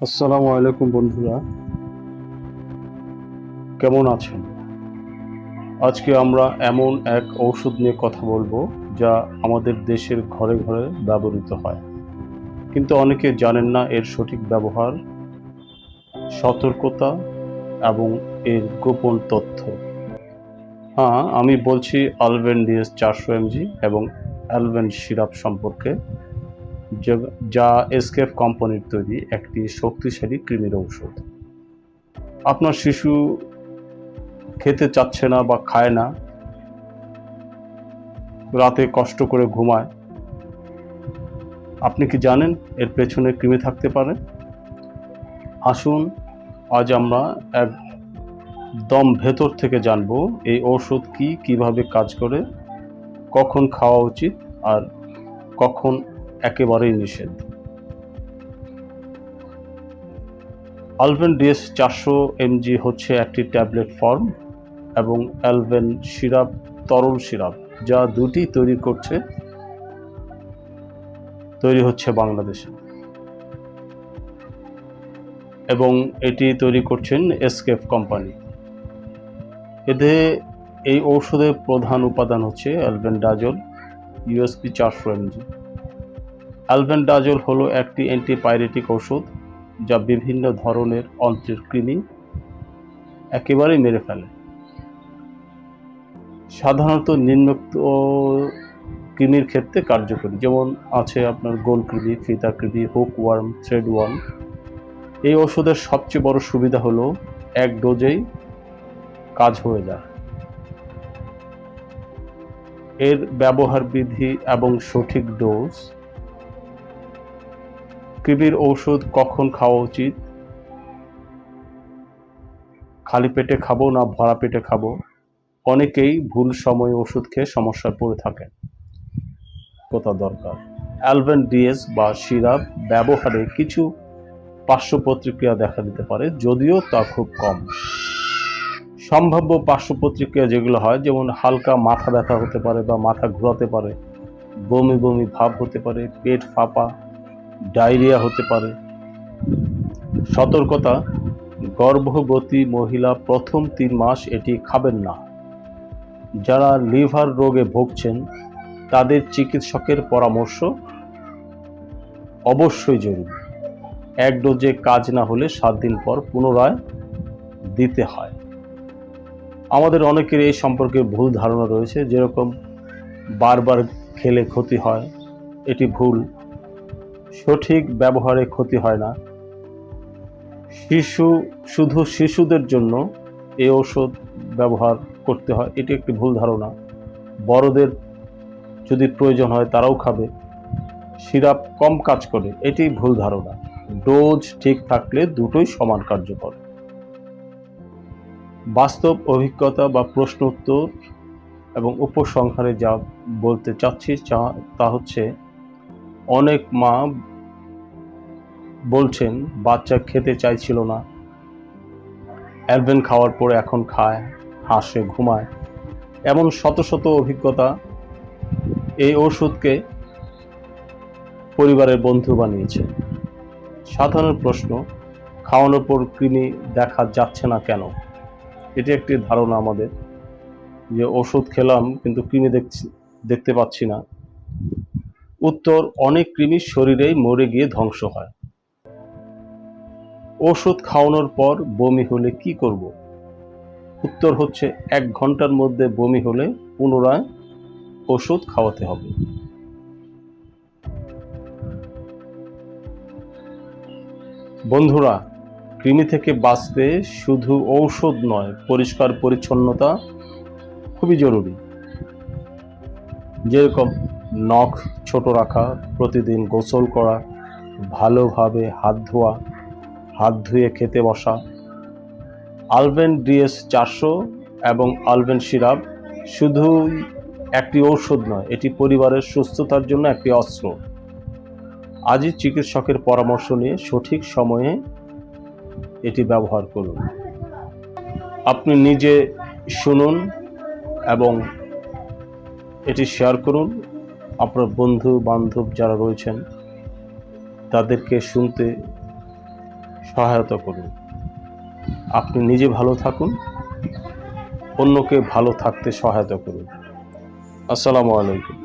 আসসালামু আলাইকুম বন্ধুরা। কেমন আছেন? আজকে আমরা এমন এক ঔষধ নিয়ে কথা বলব, যা আমাদের দেশের ঘরে ঘরে ব্যবহৃত হয়। কিন্তু অনেকে জানেন না এর সঠিক ব্যবহার, সতর্কতা এবং এর গোপন তথ্য। হ্যাঁ আমি বলছি আলভেন ডিএস চারশো এমজি এবং অ্যালভেন সিরাপ সম্পর্কে। যে- এসকেফ কোম্পানির তৈরি একটি শক্তিশালী কৃমির ঔষধ। আপনার শিশু খেতে চাচ্ছে না বা খায় না, রাতে কষ্ট করে ঘুমায়, আপনি কি জানেন এর পেছনে কৃমি থাকতে পারে? আসুন, আজ আমরা একদম ভেতর থেকে জানব এই ঔষধ কি, কীভাবে কাজ করে, কখন খাওয়া উচিত, আর কখন একেবারেই নিষেধ। আলভেন ডিএস চারশো এমজি হচ্ছে একটি ট্যাবলেট ফর্ম এবং অ্যালভেন সিরাপ তরল সিরাপ, যা দুটি তৈরি করছে, তৈরি হচ্ছে বাংলাদেশে। এবং এটি তৈরি করছেন এসকেফ কোম্পানি। এতে এই ঔষধের প্রধান উপাদান হচ্ছে অ্যালভেন্ডাজল ইউএসপি চারশো এমজি অ্যালভেন্ডাজল হলো একটি অ্যান্টিপাইরেটিক ওষুধ যা বিভিন্ন ধরনের অন্ত্রের কৃমি একেবারেই মেরে ফেলে। সাধারণত নিম্নোক্ত কৃমির ক্ষেত্রে কার্যকরী, যেমন আছে আপনার গোল কৃমি, ফিতা কৃমি হুক ওয়ার্ম থ্রেড ওয়ার্ম এই ওষুধের সবচেয়ে বড় সুবিধা হলো এক ডোজেই কাজ হয়ে যায়। এর ব্যবহার বিধি এবং সঠিক ডোজ কৃমির ঔষধ কখন খাওয়া উচিত? খালি পেটে খাব না ভরা পেটে খাব? অনেকেই ভুল সময়ে ওষুধ খেয়ে সমস্যায় পড়ে থাকেন। কোথা দরকার। অ্যালভেন ডিএস বা সিরাপ ব্যবহারে কিছু পার্শ্ব প্রতিক্রিয়া দেখা দিতে পারে, যদিও তা খুব কম। সম্ভাব্য পার্শ্ব প্রতিক্রিয়া যেগুলো হয়, যেমন হালকা মাথা ব্যথা হতে পারে বা মাথা ঘোরাতে পারে, বমি বমি ভাব হতে পারে, পেট ফাঁপা ডায়রিয়া হতে পারে। সতর্কতা, গর্ভবতী মহিলা প্রথম তিন মাস এটি খাবেন না। যারা লিভার রোগে ভুগছেন, তাদের চিকিৎসকের পরামর্শ অবশ্যই জরুরি। এক ডোজে কাজ না হলে সাত দিন পর পুনরায় দিতে হয়। আমাদের অনেকের এই সম্পর্কে ভুল ধারণা রয়েছে, যেরকম বারবার খেলে ক্ষতি হয়, এটি ভুল। সঠিক ব্যবহারে ক্ষতি হয় না। শিশু, শুধু শিশুদের জন্য এই ঔষধ ব্যবহার করতে হয়, এটি একটি ভুল ধারণা। বড়দের যদি প্রয়োজন হয় তারাও খাবে। সিরাপ কম কাজ করে, এটি ভুল ধারণা। ডোজ ঠিক থাকলে দুটোই সমান কার্যকর। বাস্তব অভিজ্ঞতা বা প্রশ্ন উত্তর এবং উপসংহারে যা বলতে চাচ্ছি তা হচ্ছে অনেক মা বলছেন, বাচ্চা খেতে চাইছিল না। অ্যালভেন খাওয়ার পরে এখন খায়, হাসে, ঘুমায়। এমন শত শত অভিজ্ঞতা এই ওষুধকে পরিবারের বন্ধু বানিয়েছে। সাধারণ প্রশ্ন, খাওয়ানোর পর কৃমি দেখা যাচ্ছে না কেন? এটি একটি ধারণা আমাদের যে ওষুধ খেলাম, কিন্তু কৃমি দেখছি দেখতে পাচ্ছি না। উত্তর, অনেক কৃমি শরীরেই মরে গিয়ে ধ্বংস হয়। ওষুধ খাওয়ানোর পর বমি হলে কি করব? উত্তর হচ্ছে, এক ঘণ্টার মধ্যে বমি হলে পুনরায় ওষুধ খাওয়াতে হবে। বন্ধুরা, কৃমি থেকে বাঁচতে শুধু ঔষধ নয় পরিষ্কার পরিচ্ছন্নতা খুবই জরুরি। যেরকম নখ ছোট রাখা, প্রতিদিন গোসল করা, ভালোভাবে হাত ধোয়া, হাত ধুয়ে খেতে বসা আলভেন ডিএস চারশো এবং আলভেন সিরাপ শুধুই একটি ঔষধ নয়, এটি পরিবারের সুস্থতার জন্য একটি অস্ত্র। আজই চিকিৎসকের পরামর্শ নিয়ে সঠিক সময়ে এটি ব্যবহার করুন। আপনি নিজে শুনুন এবং এটি শেয়ার করুন। আপনার বন্ধু, বান্ধব যারা রয়েছেন, তাদেরকে শুনতে সহায়তা করুন। আপনি নিজে ভালো থাকুন, অন্যকে ভালো থাকতে সহায়তা করুন। আসসালামু আলাইকুম।